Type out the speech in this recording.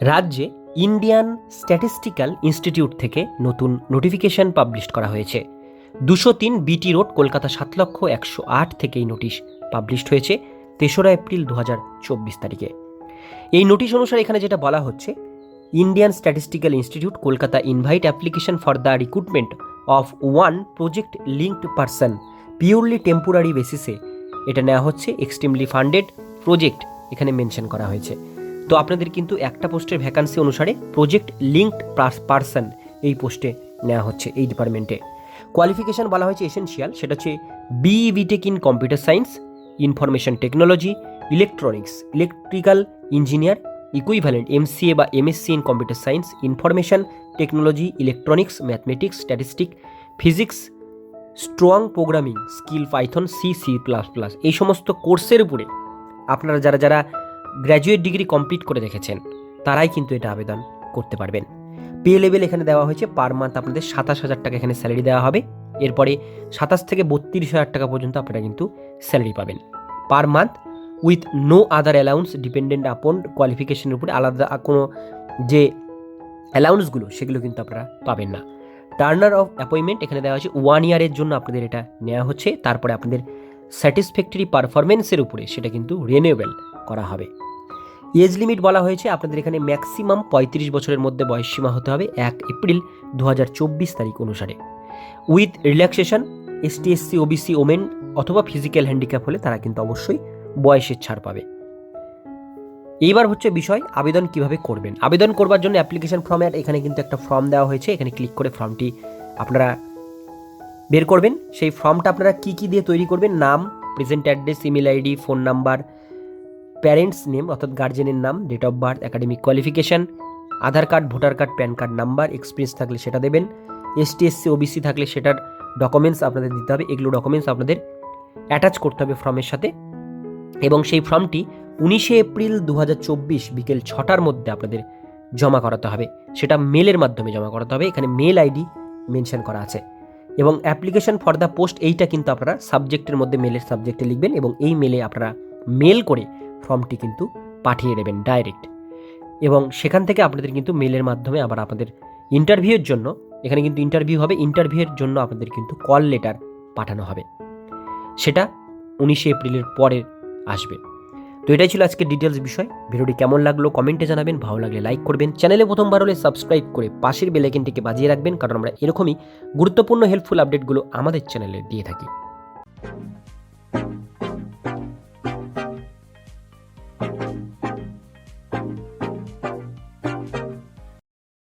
রাজ্যে Indian statistical institute থেকে নতুন নোটিফিকেশন পাবলিশ করা হয়েছে। দুশো তিন বিটি রোড কলকাতা সাত লক্ষ একশো আট থেকে এই নোটিশ পাবলিশড হয়েছে তেসরা এপ্রিল দু চব্বিশ তারিখে। এই নোটিশ অনুসারে এখানে যেটা বলা হচ্ছে Indian statistical institute Kolkata invite application for the recruitment of one project linked person purely temporary বেসিসে এটা নেওয়া হচ্ছে এক্সট্রিমলি ফান্ডেড প্রজেক্ট এখানে মেনশন করা হয়েছে। তো আপনাদের কিন্তু একটা পোস্টের ভ্যাকান্সি অনুসারে প্রজেক্ট লিঙ্কড পার্সন এই পোস্টে নেওয়া হচ্ছে এই ডিপার্টমেন্টে কোয়ালিফিকেশন বলা হয়েছে এসেনশিয়াল সেটা হচ্ছে BE BTech in computer science information technology electronics electrical engineer equivalent MCA বা MSc in computer science information technology electronics mathematics statistic physics strong programming skill Python C C plus plus এই সমস্ত কোর্সের উপরে আপনারা যারা যারা গ্র্যাজুয়েট ডিগ্রি কমপ্লিট করে রেখেছেন তারাই কিন্তু এটা আবেদন করতে পারবেন। পে লেভেল এখানে দেওয়া হয়েছে পার মান্থ আপনাদের সাতাশ হাজার টাকা এখানে স্যালারি দেওয়া হবে। এরপরে সাতাশ থেকে বত্রিশ হাজার টাকা পর্যন্ত আপনারা কিন্তু স্যালারি পাবেন। Per month with no other allowance dependent upon কোয়ালিফিকেশনের উপরে আলাদা কোনো যে অ্যালাউন্সগুলো সেগুলো কিন্তু আপনারা পাবেন না। টার্নার অফ অ্যাপয়েন্টমেন্ট এখানে দেওয়া হচ্ছে ওয়ান ইয়ারের জন্য আপনাদের এটা নেওয়া হচ্ছে। তারপরে আপনাদের স্যাটিসফ্যাক্টরি পারফরমেন্সের উপরে সেটা কিন্তু রিনিউয়েবল করা হবে। এজ লিমিট বলা হয়েছে, আপনাদের এখানে ম্যাক্সিমাম পঁয়ত্রিশ বছরের মধ্যে বয়স সীমা হতে হবে এক এপ্রিল দুহাজার চব্বিশ তারিখ অনুসারে। With relaxation ST SC OBC women অথবা ফিজিক্যাল হ্যান্ডিক্যাপ হলে তারা কিন্তু অবশ্যই বয়সের ছাড় পাবে। এইবার হচ্ছে বিষয়, আবেদন কীভাবে করবেন? আবেদন করবার জন্য অ্যাপ্লিকেশন ফর্মের এখানে কিন্তু একটা ফর্ম দেওয়া হয়েছে। এখানে ক্লিক করে ফর্মটি আপনারা বের করবেন। সেই ফর্মটা আপনারা কি কি দিয়ে তৈরি করবেন? নাম present address email ID phone number parents name অর্থাৎ গার্জেনের নাম date of birth academic qualification Aadhaar card voter card PAN card number experience থাকলে সেটা দেবেন এসটি এসসি ওবিসি থাকলে সেটার ডকুমেন্টস আপনাদের দিতে হবে, এগুলো ডকুমেন্টস আপনাদের অ্যাটাচ করতে হবে ফর্মের সাথে। এবং সেই ফর্মটি উনিশে এপ্রিল দু হাজার চব্বিশ বিকেল ছটার মধ্যে আপনাদের জমা করাতে হবে। সেটা মেলের মাধ্যমে জমা করাতে হবে, এখানে মেল আইডি মেনশন করা আছে। এবং অ্যাপ্লিকেশন ফর দ্য পোস্ট এইটা কিন্তু আপনারা সাবজেক্টের মধ্যে মেলের সাবজেক্টে লিখবেন এবং এই মেলে আপনারা মেল করে ফর্মটি কিন্তু পাঠিয়ে দেবেন ডাইরেক্ট এবং সেখান থেকে আপনাদের কিন্তু মেলের মাধ্যমে আবার আপনাদের ইন্টারভিউয়ের জন্য, এখানে কিন্তু ইন্টারভিউ হবে ইন্টারভিউয়ের জন্য আপনাদের কিন্তু কল লেটার পাঠানো হবে। সেটা উনিশে এপ্রিলের পরে আসবে। তো এটাই ছিল আজকের ডিটেলস বিষয়। ভিডিওটি কেমন লাগল কমেন্টে জানাবেন। ভালো লাগলে লাইক করবেন। চ্যানেলে প্রথমবার হলে সাবস্ক্রাইব করে পাশের বেলাইকেনটিকে বাজিয়ে রাখবেন। কারণ আমরা এরকমই গুরুত্বপূর্ণ হেল্পফুল আপডেটগুলো আমাদের চ্যানেলে দিয়ে থাকি।